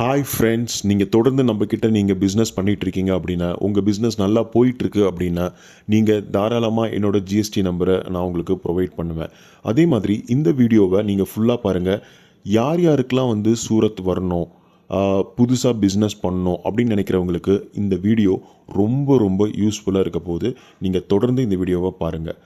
Hi friends நீங்கள் தொடர்ந்து நம்மக்கிட்ட நீங்கள் பிஸ்னஸ் பண்ணிகிட்ருக்கீங்க இருக்கீங்க அப்படின்னா உங்கள் பிஸ்னஸ் நல்லா போயிட்டுருக்கு அப்படின்னா நீங்கள் தாராளமாக என்னோட ஜிஎஸ்டி நம்பரை நான் உங்களுக்கு ப்ரொவைட் பண்ணுவேன். அதே மாதிரி இந்த வீடியோவை நீங்கள் ஃபுல்லாக பாருங்கள் யார் யாருக்கெலாம் வந்து சூரத் வரணும் புதுசாக பிஸ்னஸ் பண்ணணும் அப்படின்னு நினைக்கிறவங்களுக்கு இந்த வீடியோ ரொம்ப ரொம்ப யூஸ்ஃபுல்லாக இருக்க போது நீங்கள் தொடர்ந்து இந்த வீடியோவை பாருங்கள்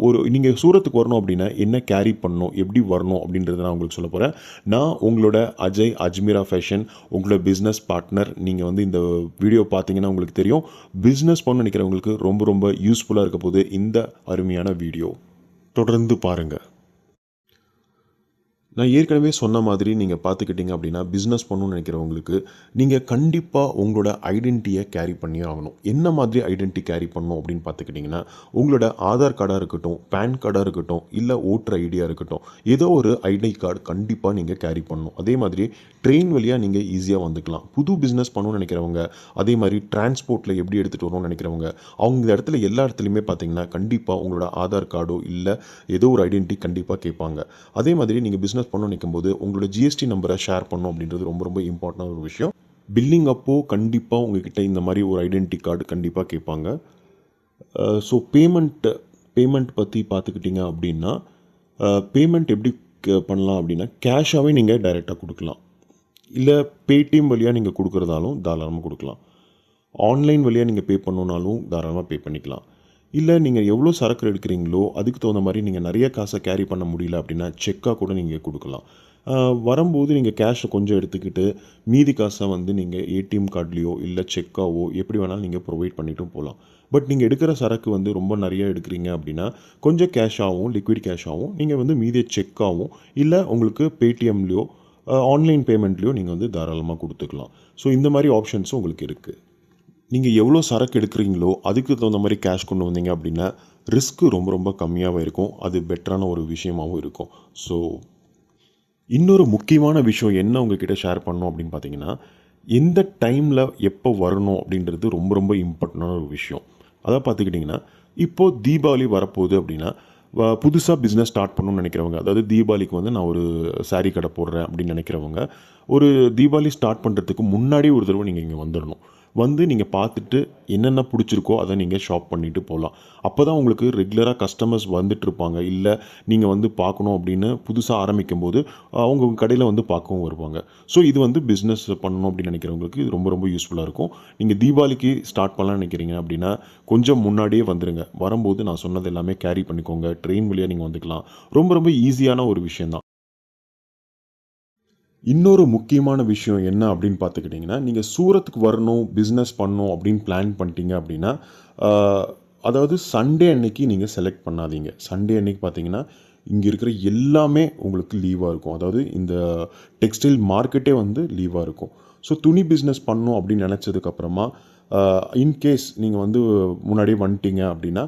ஒரு நீங்கள் சூரத்துக்கு வரணும் அப்படின்னா என்ன கேரி பண்ணணும் எப்படி வரணும் அப்படின்றத நான் உங்களுக்கு சொல்ல போகிறேன் நான் உங்களோட அஜய் அஜ்மீரா ஃபேஷன் உங்களோட பிஸ்னஸ் பார்ட்னர் நீங்கள் வந்து இந்த வீடியோ பார்த்தீங்கன்னா உங்களுக்கு தெரியும். பிஸ்னஸ் பண்ண நினைக்கிறவங்களுக்கு ரொம்ப ரொம்ப யூஸ்ஃபுல்லாக இருக்க போது இந்த அருமையான வீடியோ தொடர்ந்து பாருங்கள் நான் ஏற்கனவே சொன்ன மாதிரி நீங்கள் பார்த்துக்கிட்டீங்க அப்படின்னா பிஸ்னஸ் பண்ணணும்னு நினைக்கிறவங்களுக்கு நீங்கள் கண்டிப்பாக உங்களோட ஐடென்டிட்டியை கேரி பண்ணியே ஆகணும். என்ன மாதிரி ஐடென்டிட்டி கேரி பண்ணணும் அப்படின்னு பார்த்துக்கிட்டிங்கன்னா உங்களோட ஆதார் கார்டாக இருக்கட்டும் பேன் கார்டாக இருக்கட்டும் இல்லை ஓட்டர் ஐடியாக இருக்கட்டும் ஏதோ ஒரு ஐடி கார்டு கண்டிப்பாக நீங்கள் கேரி பண்ணணும். அதே மாதிரி ட்ரெயின் வழியாக நீங்கள் ஈஸியாக வந்துக்கலாம். புது பிஸ்னஸ் பண்ணணும்னு நினைக்கிறவங்க அதே மாதிரி டிரான்ஸ்போர்ட்டில் எப்படி எடுத்துகிட்டு வரணும்னு நினைக்கிறவங்க அவங்க இந்த இடத்துல எல்லா இடத்துலையுமே பார்த்தீங்கன்னா கண்டிப்பாக உங்களோட ஆதார் கார்டோ இல்லை ஏதோ ஒரு ஐடென்டிட்டி கண்டிப்பாக கேட்பாங்க அதே மாதிரி நீங்கள் பிஸ்னஸ் பண்ண நிற்கும்போது போது உங்களோட ஜிஎஸ்டி நம்பரை ஷேர் பண்ணணும் அப்படின்றது ரொம்ப ரொம்ப இம்பார்ட்டண்டான ஒரு விஷயம். பில்லிங் அப்போது கண்டிப்பாக உங்ககிட்ட இந்த மாதிரி ஒரு ஐடென்டிட்டி கார்டு கண்டிப்பாக கேட்பாங்க. ஸோ பேமெண்ட் பேமெண்ட் பற்றி பார்த்துக்கிட்டிங்க அப்படின்னா பேமெண்ட் எப்படி பண்ணலாம் அப்படின்னா கேஷாகவே நீங்கள் டைரெக்டாக கொடுக்கலாம். இல்லை பேடிஎம் வழியாக நீங்கள் கொடுக்குறதாலும் தாராளமாக கொடுக்கலாம். ஆன்லைன் வழியாக நீங்கள் பே பண்ணணுன்னாலும் தாராளமாக பே பண்ணிக்கலாம். இல்லை நீங்கள் எவ்வளோ சரக்கு எடுக்கிறீங்களோ அதுக்கு தகுந்த மாதிரி நீங்கள் நிறைய காசை கேரி பண்ண முடியல அப்படின்னா செக்காக கூட நீங்கள் கொடுக்கலாம். வரும்போது நீங்கள் கேஷை கொஞ்சம் எடுத்துக்கிட்டு மீதி காசை வந்து நீங்கள் ஏடிஎம் கார்ட்லேயோ இல்லை செக்காவோ எப்படி வேணாலும் நீங்கள் ப்ரொவைட் பண்ணிட்டும் போகலாம். பட் நீங்கள் எடுக்கிற சரக்கு வந்து ரொம்ப நிறையா எடுக்கிறீங்க அப்படின்னா கொஞ்சம் கேஷாகவும் லிக்விட் கேஷாகவும் நீங்கள் வந்து மீதியை செக்காகவும் இல்லை உங்களுக்கு பேடிஎம்லேயோ ஆன்லைன் பேமெண்ட்லேயோ நீங்கள் வந்து தாராளமாக கொடுத்துக்கலாம். ஸோ இந்த மாதிரி ஆப்ஷன்ஸும் உங்களுக்கு இருக்குது நீங்கள் எவ்வளோ சரக்கு எடுக்கிறீங்களோ அதுக்கு தகுந்த மாதிரி கேஷ் கொண்டு வந்தீங்க அப்படின்னா ரிஸ்க்கு ரொம்ப ரொம்ப கம்மியாகவும் இருக்கும். அது பெட்டரான ஒரு விஷயமாகவும் இருக்கும். ஸோ இன்னொரு முக்கியமான விஷயம் என்ன உங்ககிட்ட ஷேர் பண்ணணும் அப்படின்னு பார்த்தீங்கன்னா எந்த டைமில் எப்போ வரணும் அப்படின்றது ரொம்ப ரொம்ப இம்பார்ட்டண்டான ஒரு விஷயம். அதை பார்த்துக்கிட்டிங்கன்னா இப்போது தீபாவளி வரப்போகுது அப்படின்னா புதுசாக பிஸ்னஸ் ஸ்டார்ட் பண்ணணும்னு நினைக்கிறவங்க அதாவது தீபாவளிக்கு வந்து நான் ஒரு saree கடை போடுறேன் அப்படின்னு நினைக்கிறவங்க ஒரு தீபாவளி ஸ்டார்ட் பண்ணுறதுக்கு முன்னாடி ஒரு தடவை நீங்கள் இங்கே வந்துடணும் வந்து நீங்கள் பார்த்துட்டு என்னென்ன பிடிச்சிருக்கோ அதை நீங்கள் ஷாப் பண்ணிவிட்டு போகலாம் அப்போ தான் உங்களுக்கு ரெகுலராக கஸ்டமர்ஸ் வந்துட்டுருப்பாங்க இல்லை நீங்கள் வந்து பார்க்கணும் அப்படின்னு புதுசாக ஆரம்பிக்கும் போது அவங்க கடையில் வந்து பார்க்கவும் வருவாங்க. ஸோ இது வந்து பிஸ்னஸ் பண்ணணும் அப்படின்னு நினைக்கிறவங்களுக்கு இது ரொம்ப ரொம்ப யூஸ்ஃபுல்லாக இருக்கும். நீங்கள் தீபாவளிக்கு ஸ்டார்ட் பண்ணலாம்னு நினைக்கிறீங்க அப்படின்னா கொஞ்சம் முன்னாடியே வந்துடுங்க வரும்போது நான் சொன்னது எல்லாமே கேரி பண்ணிக்கோங்க. ட்ரெயின் வழியாக நீங்கள் வந்துக்கலாம். ரொம்ப ரொம்ப ஈஸியான ஒரு விஷயந்தான் இன்னொரு முக்கியமான விஷயம் என்ன அப்படின்னு பார்த்துக்கிட்டிங்கன்னா நீங்கள் சூரத்துக்கு வரணும் பிஸ்னஸ் பண்ணணும் அப்படின்னு பிளான் பண்ணிட்டீங்க அப்படின்னா அதாவது சண்டே அன்னைக்கு நீங்கள் செலக்ட் பண்ணாதீங்க. சண்டே அன்னைக்கு பார்த்தீங்கன்னா இங்கே இருக்கிற எல்லாமே உங்களுக்கு லீவாக இருக்கும். அதாவது இந்த டெக்ஸ்டைல் மார்க்கெட்டே வந்து லீவாக இருக்கும். ஸோ துணி பிஸ்னஸ் பண்ணணும் அப்படின்னு நினச்சதுக்கப்புறமா இன்கேஸ் நீங்கள் வந்து முன்னாடியே வந்துட்டீங்க அப்படின்னா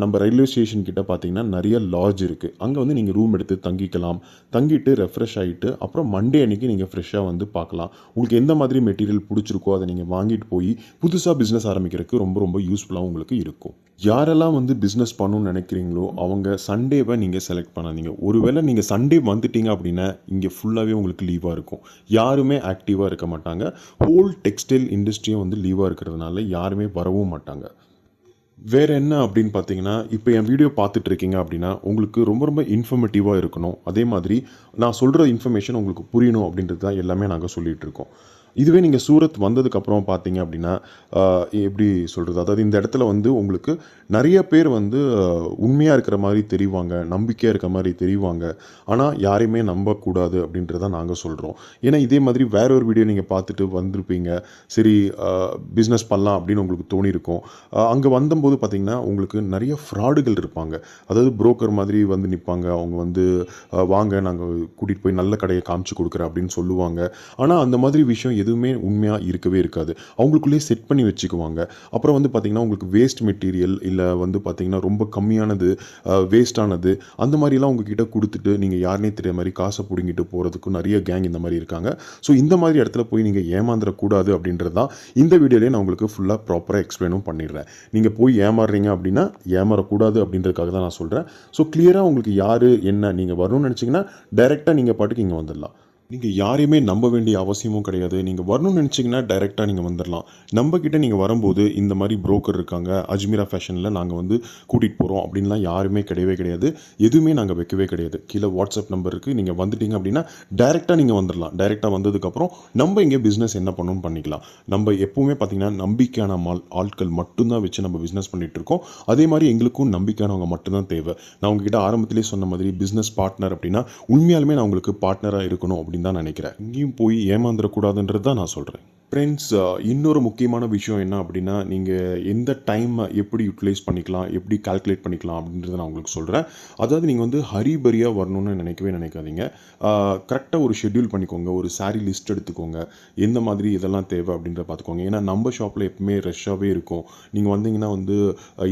நம்ம ரயில்வே ஸ்டேஷன் கிட்ட பார்த்தீங்கன்னா நிறைய லாட்ஜ் இருக்குது அங்கே வந்து நீங்கள் ரூம் எடுத்து தங்கிக்கலாம். தங்கிட்டு ரெஃப்ரெஷ் ஆகிட்டு அப்புறம் மண்டே அன்னைக்கு நீங்கள் ஃப்ரெஷ்ஷாக வந்து பார்க்கலாம் உங்களுக்கு எந்த மாதிரி மெட்டீரியல் பிடிச்சிருக்கோ அதை நீங்கள் வாங்கிட்டு போய் புதுசாக பிஸ்னஸ் ஆரம்பிக்கிறதுக்கு ரொம்ப ரொம்ப யூஸ்ஃபுல்லாக உங்களுக்கு இருக்கும். யாரெல்லாம் வந்து பிஸ்னஸ் பண்ணணும்னு நினைக்கிறீங்களோ அவங்க சண்டேவை நீங்கள் செலக்ட் பண்ணாதீங்க. ஒருவேளை நீங்கள் சண்டே வந்துட்டீங்க அப்படின்னா இங்கே ஃபுல்லாகவே உங்களுக்கு லீவாக இருக்கும். யாருமே ஆக்டிவாக இருக்க மாட்டாங்க. ஹோல் டெக்ஸ்டைல் இண்டஸ்ட்ரியும் வந்து லீவாக இருக்கிறதுனால யாருமே வரவும் மாட்டாங்க. வேறு என்ன அப்படின்னு பார்த்தீங்கன்னா இப்போ என் வீடியோ பார்த்துட்ருக்கீங்க அப்படின்னா உங்களுக்கு ரொம்ப ரொம்ப இன்ஃபர்மேட்டிவாக இருக்கணும். அதே மாதிரி நான் சொல்கிற இன்ஃபர்மேஷன் உங்களுக்கு புரியணும் அப்படின்றது தான் எல்லாமே நாங்கள் சொல்லிகிட்ருக்கோம் இருக்கோம் இதுவே நீங்கள் சூரத் வந்ததுக்கப்புறம் பார்த்தீங்க அப்படின்னா எப்படி சொல்கிறது அதாவது இந்த இடத்துல வந்து உங்களுக்கு நிறைய பேர் வந்து உண்மையாக இருக்கிற மாதிரி தெரிவாங்க நம்பிக்கையாக இருக்கிற மாதிரி தெரிவாங்க. ஆனால் யாரையுமே நம்பக்கூடாது அப்படின்றத நாங்கள் சொல்கிறோம் ஏன்னா இதே மாதிரி வேற ஒரு வீடியோ நீங்கள் பார்த்துட்டு வந்திருப்பீங்க. சரி பிஸ்னஸ் பண்ணலாம் அப்படின்னு உங்களுக்கு தோணியிருக்கும். அங்கே வந்தபோது பார்த்தீங்கன்னா உங்களுக்கு நிறைய ஃப்ராடுகள் இருப்பாங்க. அதாவது புரோக்கர் மாதிரி வந்து நிற்பாங்க அவங்க வந்து வாங்க நாங்கள் கூட்டிகிட்டு போய் நல்ல கடையை காமிச்சு கொடுக்குறேன் அப்படின்னு சொல்லுவாங்க. ஆனால் அந்த மாதிரி விஷயம் எதுவுமே உண்மையாக இருக்கவே இருக்காது. அவங்களுக்குள்ளேயே செட் பண்ணி வச்சுக்குவாங்க. அப்புறம் வந்து பார்த்திங்கன்னா உங்களுக்கு வேஸ்ட் மெட்டீரியல் இல்லை வந்து பார்த்திங்கன்னா ரொம்ப கம்மியானது வேஸ்டானது அந்த மாதிரிலாம் உங்ககிட்ட கொடுத்துட்டு நீங்கள் யாருனே தெரிய மாதிரி காசை பிடுங்கிட்டு போகிறதுக்கும் நிறைய கேங் இந்த மாதிரி இருக்காங்க. ஸோ இந்த மாதிரி இடத்துல போய் நீங்கள் ஏமாந்துடக்கூடாது அப்படின்றது தான் இந்த வீடியோலேயே நான் உங்களுக்கு ஃபுல்லாக ப்ராப்பராக எக்ஸ்பிளைனும் பண்ணிடுறேன். நீங்கள் போய் ஏமாறுறீங்க அப்படின்னா ஏமாறக்கூடாது அப்படின்றதுக்காக தான் நான் சொல்கிறேன் ஸோ கிளியராக உங்களுக்கு யார் என்ன நீங்கள் வரணும்னு நினச்சிங்கன்னா டைரெக்டாக நீங்கள் பாட்டுக்கு இங்கே வந்துடலாம். நீங்கள் யாரையுமே நம்ப வேண்டிய அவசியமும் கிடையாது. நீங்கள் வரணும்னு நினச்சிங்கன்னா டைரெக்டாக நீங்கள் வந்துடலாம் நம்ம நீங்கள் வரும்போது இந்த மாதிரி புரோக்கர் இருக்காங்க. அஜ்மீரா ஃபேஷனில் நாங்கள் வந்து கூட்டிகிட்டு போகிறோம் அப்படின்லாம் யாருமே கிடையவே கிடையாது. எதுவுமே நாங்கள் வைக்கவே கிடையாது. கீழே வாட்ஸ்அப் நம்பர் இருக்குது நீங்கள் வந்துட்டீங்க அப்படின்னா டைரெக்டாக நீங்கள் வந்துடலாம் டைரெக்டாக வந்ததுக்கப்புறம் நம்ம இங்கே பிஸ்னஸ் என்ன பண்ணணும்னு பண்ணிக்கலாம். நம்ம எப்போவுமே பார்த்தீங்கன்னா நம்பிக்கையான மால் ஆட்கள் மட்டும்தான் வச்சு நம்ம பிஸ்னஸ் பண்ணிகிட்டு இருக்கோம். அதே மாதிரி எங்களுக்கும் நம்பிக்கையானவங்க மட்டும்தான் தேவை. நான் உங்ககிட்ட ஆரம்பத்திலே சொன்ன மாதிரி பிஸ்னஸ் பார்ட்னர் அப்படின்னா உண்மையாலுமே நான் உங்களுக்கு பார்ட்னராக இருக்கணும் அப்படின்னு தான் நினைக்கிறேன். இங்கேயும் போய் ஏமாந்துடக்கூடாதுன்றது தான் நான் சொல்கிறேன் ஃப்ரெண்ட்ஸ் இன்னொரு முக்கியமான விஷயம் என்ன அப்படின்னா நீங்கள் எந்த டைமை எப்படி யூட்டிலைஸ் பண்ணிக்கலாம் எப்படி கால்குலேட் பண்ணிக்கலாம் அப்படின்றத நான் உங்களுக்கு சொல்கிறேன் அதாவது நீங்கள் வந்து ஹரிபரியாக வரணும்னு நினைக்கவே நினைக்காதீங்க. கரெக்டாக ஒரு ஷெட்யூல் பண்ணிக்கோங்க ஒரு சாரீ லிஸ்ட் எடுத்துக்கோங்க. எந்த மாதிரி இதெல்லாம் தேவை அப்படின்றத பார்த்துக்கோங்க. ஏன்னா நம்ம ஷாப்பில் எப்பவுமே ரஷ்ஷாகவே இருக்கும். நீங்கள் வந்தீங்கன்னா வந்து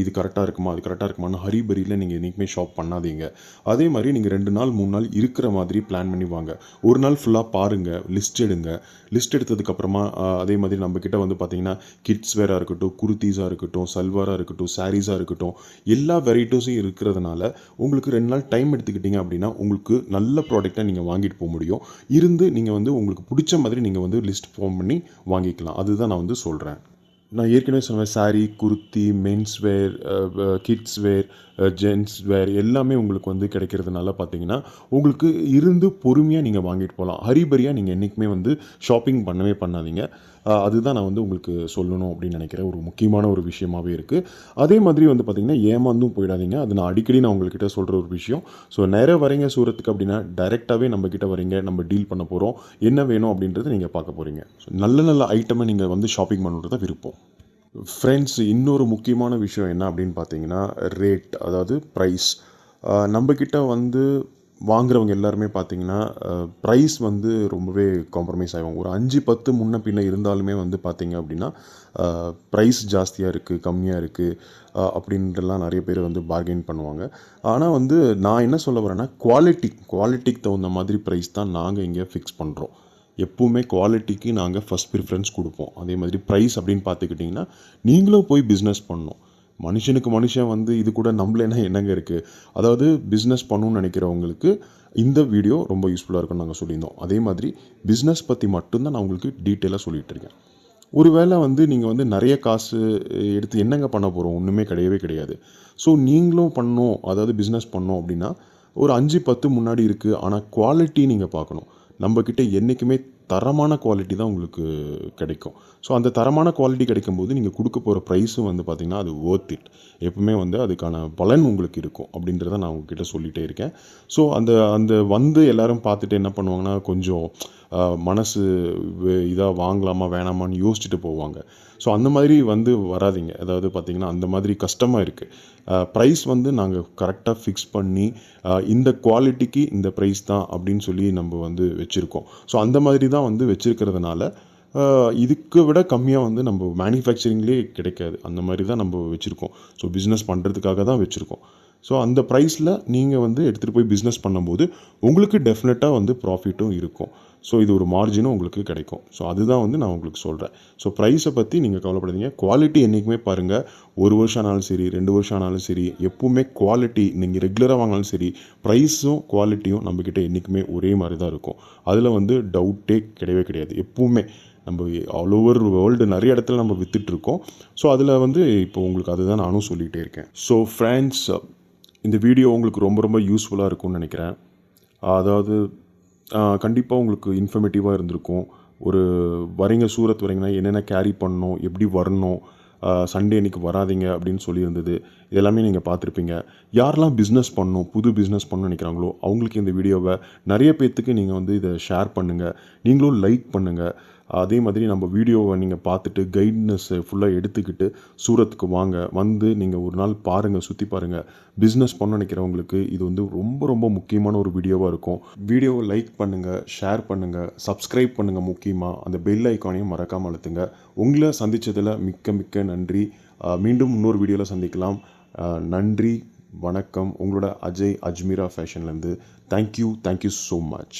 இது கரெக்டாக இருக்குமா அது கரெக்டாக இருக்குமான்னு ஹரிபரியில் நீங்கள் என்றைக்குமே ஷாப் பண்ணாதீங்க. அதே மாதிரி நீங்கள் ரெண்டு நாள் மூணு நாள் இருக்கிற மாதிரி பிளான் பண்ணி வாங்க. ஒரு நாள் ஃபுல்லாக பாருங்கள் லிஸ்ட் எடுங்க. லிஸ்ட் எடுத்ததுக்கப்புறமா அதே மாதிரி நம்மக்கிட்ட வந்து பார்த்தீங்கன்னா கிட்ஸ் வேராக இருக்கட்டும் குர்த்தீஸாக இருக்கட்டும் சல்வாராக இருக்கட்டும் சாரீஸாக இருக்கட்டும் எல்லா வெரைட்டிஸும் இருக்கிறதுனால உங்களுக்கு ரெண்டு நாள் டைம் எடுத்துக்கிட்டீங்க அப்படின்னா உங்களுக்கு நல்ல ப்ராடக்டாக நீங்கள் வாங்கிட்டு போக முடியும். இருந்து நீங்கள் வந்து உங்களுக்கு பிடிச்ச மாதிரி நீங்கள் வந்து லிஸ்ட் ஃபார்ம் பண்ணி வாங்கிக்கலாம். அதுதான் நான் வந்து சொல்கிறேன் நான் ஏற்கனவே சொன்னேன் sari kurti men's wear kids wear gents wear எல்லாமே உங்களுக்கு வந்து கிடைக்கிறதுனால பார்த்தீங்கன்னா உங்களுக்கு இருந்து பொறுமையாக நீங்கள் வாங்கிட்டு போகலாம் ஹரிபரியாக நீங்கள் என்றைக்குமே வந்து ஷாப்பிங் பண்ணவே பண்ணாதீங்க. அதுதான் நான் வந்து உங்களுக்கு சொல்லணும் அப்படின்னு நினைக்கிறேன். ஒரு முக்கியமான ஒரு விஷயமாவே இருக்குது அதே மாதிரி வந்து பார்த்திங்கன்னா ஏமாந்தும் போயிடாதீங்க. அது நான் அடிக்கடி நான் உங்கள்கிட்ட சொல்கிற ஒரு விஷயம். ஸோ நேராக வரீங்க சூரத்துக்கு அப்படின்னா டைரெக்டாகவே நம்ம வரீங்க. நம்ம டீல் பண்ண போகிறோம் என்ன வேணும் அப்படின்றத நீங்கள் பார்க்க போகிறீங்க நல்ல நல்ல ஐட்டமை நீங்கள் வந்து ஷாப்பிங் பண்ணுறது விருப்பம். ஃப்ரெண்ட்ஸ் இன்னொரு முக்கியமான விஷயம் என்ன அப்படின்னு பார்த்தீங்கன்னா ரேட் அதாவது ப்ரைஸ் நம்மக்கிட்ட வந்து வாங்குறவங்க எல்லாருமே பார்த்தீங்கன்னா ப்ரைஸ் வந்து ரொம்பவே காம்ப்ரமைஸ் ஆகும் ஒரு அஞ்சு பத்து முன்ன பின்ன இருந்தாலுமே வந்து பார்த்தீங்க அப்படின்னா ப்ரைஸ் ஜாஸ்தியாக இருக்குது கம்மியாக இருக்குது அப்படின்றலாம் நிறைய பேர் வந்து பார்கெயின் பண்ணுவாங்க. ஆனால் வந்து நான் என்ன சொல்ல வரேன்னா குவாலிட்டி குவாலிட்டிக்கு தகுந்த மாதிரி ப்ரைஸ் தான் நாங்கள் இங்கே ஃபிக்ஸ் பண்ணுறோம் எப்போவுமே குவாலிட்டிக்கு நாங்கள் ஃபஸ்ட் ப்ரிஃபரன்ஸ் கொடுப்போம். அதே மாதிரி ப்ரைஸ் அப்படின்னு பார்த்துக்கிட்டிங்கன்னா நீங்களும் போய் பிஸ்னஸ் பண்ணணும். மனுஷனுக்கு மனுஷன் வந்து இது கூட நம்மளேனா என்னங்க இருக்குது அதாவது பிஸ்னஸ் பண்ணணும்னு நினைக்கிறவங்களுக்கு இந்த வீடியோ ரொம்ப யூஸ்ஃபுல்லாக இருக்கும்னு நாங்கள் சொல்லியிருந்தோம். அதே மாதிரி பிஸ்னஸ் பற்றி மட்டும்தான் நான் உங்களுக்கு டீட்டெயிலாக சொல்லிட்டு இருக்கேன். ஒருவேளை வந்து நீங்கள் வந்து நிறைய காசு எடுத்து என்னங்க பண்ண போகிறோம் ஒன்றுமே கிடையவே கிடையாது. ஸோ நீங்களும் பண்ணோம் அதாவது பிஸ்னஸ் பண்ணோம் அப்படின்னா ஒரு அஞ்சு பத்து முன்னாடி இருக்குது ஆனால் குவாலிட்டி நீங்கள் பார்க்கணும். நம்மக்கிட்ட என்றைக்குமே தரமான குவாலிட்டி தான் உங்களுக்கு கிடைக்கும். ஸோ அந்த தரமான குவாலிட்டி கிடைக்கும்போது நீங்கள் கொடுக்க போகிற ப்ரைஸும் வந்து பார்த்திங்கன்னா அது ஓர்த் இட் எப்பவுமே வந்து அதுக்கான பலன் உங்களுக்கு இருக்கும் அப்படின்றத நான் உங்ககிட்ட சொல்லிகிட்டே இருக்கேன். ஸோ அந்த அந்த வந்து எல்லோரும் பார்த்துட்டு என்ன பண்ணுவாங்கன்னா கொஞ்சம் மனசு இதாக வாங்கலாமா வேணாமான்னு யோசிச்சுட்டு போவாங்க. ஸோ அந்த மாதிரி வந்து வராதீங்க. அதாவது பார்த்திங்கன்னா அந்த மாதிரி கஷ்டமாக இருக்குது ப்ரைஸ் வந்து நாங்கள் கரெக்டாக ஃபிக்ஸ் பண்ணி இந்த குவாலிட்டிக்கு இந்த ப்ரைஸ் தான் அப்படின்னு சொல்லி நம்ம வந்து வச்சுருக்கோம். ஸோ அந்த மாதிரி தான் வந்து வச்சுருக்கிறதுனால இதுக்கு விட கம்மியாக வந்து நம்ம மேனுஃபேக்சரிங்லேயே கிடைக்காது. அந்த மாதிரி தான் நம்ம வச்சுருக்கோம். ஸோ பிஸ்னஸ் பண்ணுறதுக்காக தான் வச்சுருக்கோம். ஸோ அந்த ப்ரைஸில் நீங்கள் வந்து எடுத்துகிட்டு போய் பிஸ்னஸ் பண்ணும்போது உங்களுக்கு டெஃபினட்டாக வந்து ப்ராஃபிட்டும் இருக்கும். ஸோ இது ஒரு மார்ஜினும் உங்களுக்கு கிடைக்கும். ஸோ அதுதான் வந்து நான் உங்களுக்கு சொல்கிறேன் ஸோ ப்ரைஸை பற்றி நீங்கள் கவலைப்படாதீங்க. குவாலிட்டி என்றைக்குமே பாருங்கள் ஒரு வருஷம் ஆனாலும் சரி ரெண்டு வருஷம் ஆனாலும் சரி எப்பவுமே குவாலிட்டி நீங்கள் ரெகுலராக வாங்கினாலும் சரி ப்ரைஸும் குவாலிட்டியும் நம்மக்கிட்ட என்றைக்குமே ஒரே மாதிரி தான் இருக்கும். அதில் வந்து டவுட்டே கிடையவே கிடையாது. எப்பவுமே நம்ம ஆல் ஓவர் வேர்ல்டு நிறைய இடத்துல நம்ம விற்றுட்ருக்கோம் ஸோ அதில் வந்து இப்போ உங்களுக்கு அதுதான் நானும் சொல்லிகிட்டே இருக்கேன். ஸோ ஃப்ரெண்ட்ஸ் இந்த வீடியோ உங்களுக்கு ரொம்ப ரொம்ப யூஸ்ஃபுல்லாக இருக்கும்னு நினைக்கிறேன். அதாவது கண்டிப்பாக உங்களுக்கு இன்ஃபர்மேட்டிவாக இருந்திருக்கும். ஒரு வரீங்க சூரத் வரீங்கன்னா என்னென்ன கேரி பண்ணணும் எப்படி வரணும் சண்டே அன்னைக்கு வராதீங்க அப்படின்னு சொல்லியிருந்தது. இதெல்லாமே நீங்கள் பார்த்துருப்பீங்க. யாரெல்லாம் பிஸ்னஸ் பண்ணணும் புது பிஸ்னஸ் பண்ணணும்னு நினைக்கிறாங்களோ அவங்களுக்கு இந்த வீடியோவை நிறைய பேர்த்துக்கு நீங்கள் வந்து இதை ஷேர் பண்ணுங்கள் நீங்களும் லைக் பண்ணுங்கள் அதே மாதிரி நம்ம வீடியோவை நீங்கள் பார்த்துட்டு கைட்னஸ் ஃபுல்லாக எடுத்துக்கிட்டு சூரத்துக்கு வாங்க. வந்து நீங்கள் ஒரு நாள் பாருங்கள் சுற்றி பாருங்கள் பிஸ்னஸ் பண்ண நினைக்கிறவங்களுக்கு இது வந்து ரொம்ப ரொம்ப முக்கியமான ஒரு வீடியோவாக இருக்கும். வீடியோவை லைக் பண்ணுங்கள் ஷேர் பண்ணுங்கள் சப்ஸ்கிரைப் பண்ணுங்கள் முக்கியமாக அந்த பெல் ஐக்கானையும் மறக்காமல் அழுத்துங்க. உங்களை சந்தித்ததில் மிக்க மிக்க நன்றி. மீண்டும் இன்னொரு வீடியோவில் சந்திக்கலாம். நன்றி வணக்கம். உங்களோட Ajay Ajmera ஃபேஷன்லேருந்து thank you thank you so much